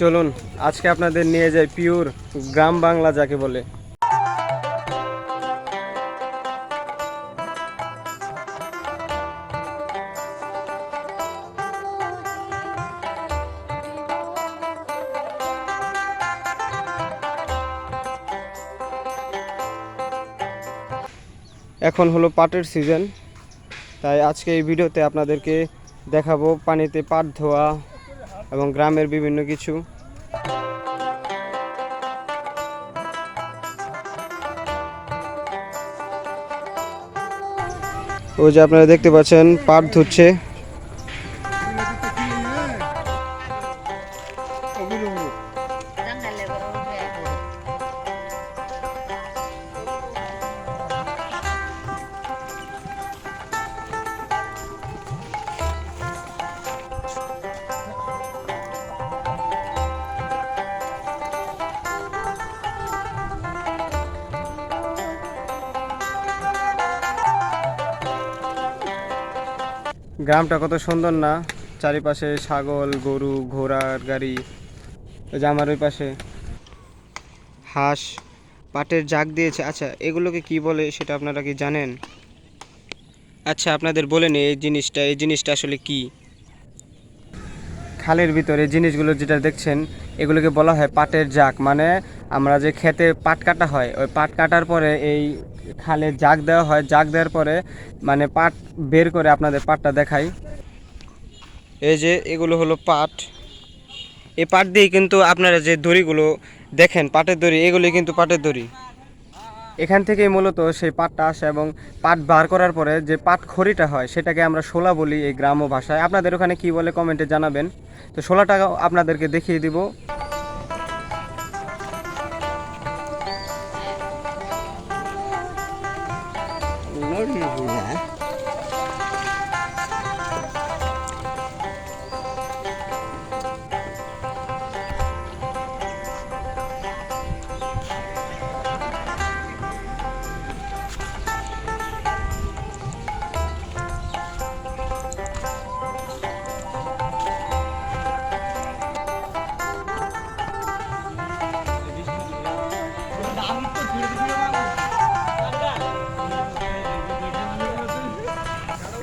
চলুন, আজকে আপনাদের নিয়ে যাই পিওর গ্রাম বাংলা যাকে বলে। এখন হলো পাটের সিজন, তাই আজকে এই ভিডিওতে আপনাদেরকে দেখাবো পানিতে পাট ধোয়া এবং গ্রামের বিভিন্ন কিছু। ওই যে আপনারা দেখতে পাচ্ছেন পাট ধুচ্ছে। গ্রামটা কত সুন্দর না? চারিপাশে ছাগল, গরু, ঘোড়ার গাড়ি। ওই যে আমার ওই পাশে হাঁস, পাটের জাগ দিয়েছে। আচ্ছা এগুলোকে কি বলে সেটা আপনারা কি জানেন? আচ্ছা আপনাদের বলেন এই জিনিসটা এই জিনিসটা আসলে কি? খালের ভিতরে জিনিসগুলো যেটা দেখছেন, এগুলোকে বলা হয় পাটের জাগ। মানে আমরা যে খেতে পাট কাটা হয়, ওই পাট কাটার পরে এই খালে জাগ দেওয়া হয়, জাগ দেওয়ার পরে মানে পাট বের করে আপনাদের পাটটা দেখাই। এই যে এগুলো হলো পাট। এই পাট দিয়ে কিন্তু আপনারা যে দড়িগুলো দেখেন, পাটের দড়ি এগুলি কিন্তু পাটের দড়ি। এখান থেকেই মূলত সেই পাটটা আসে এবং পাট বার করার পরে যে পাট খড়িটা হয়, সেটাকে আমরা শোলা বলি এই গ্রাম্য ভাষায়। আপনাদের ওখানে কি বলে কমেন্টে জানাবেন। তো শোলাটা আপনাদেরকে দেখিয়ে দিব। Nói!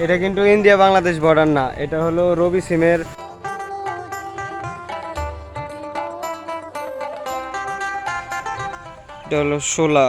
এটা কিন্তু ইন্ডিয়া বাংলাদেশ বর্ডার না এটা হলো রবি সিমের। এটা হলো শোলা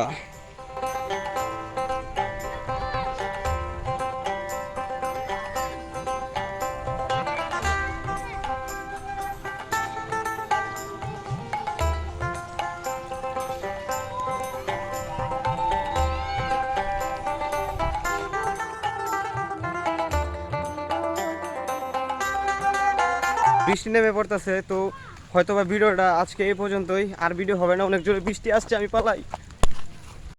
বৃষ্টি নেমে পড়তেছে, তো হয়তো বা ভিডিওটা আজকে এই পর্যন্তই। আর ভিডিও হবে না, অনেক জোরে বৃষ্টি আসছে, আমি পালাই।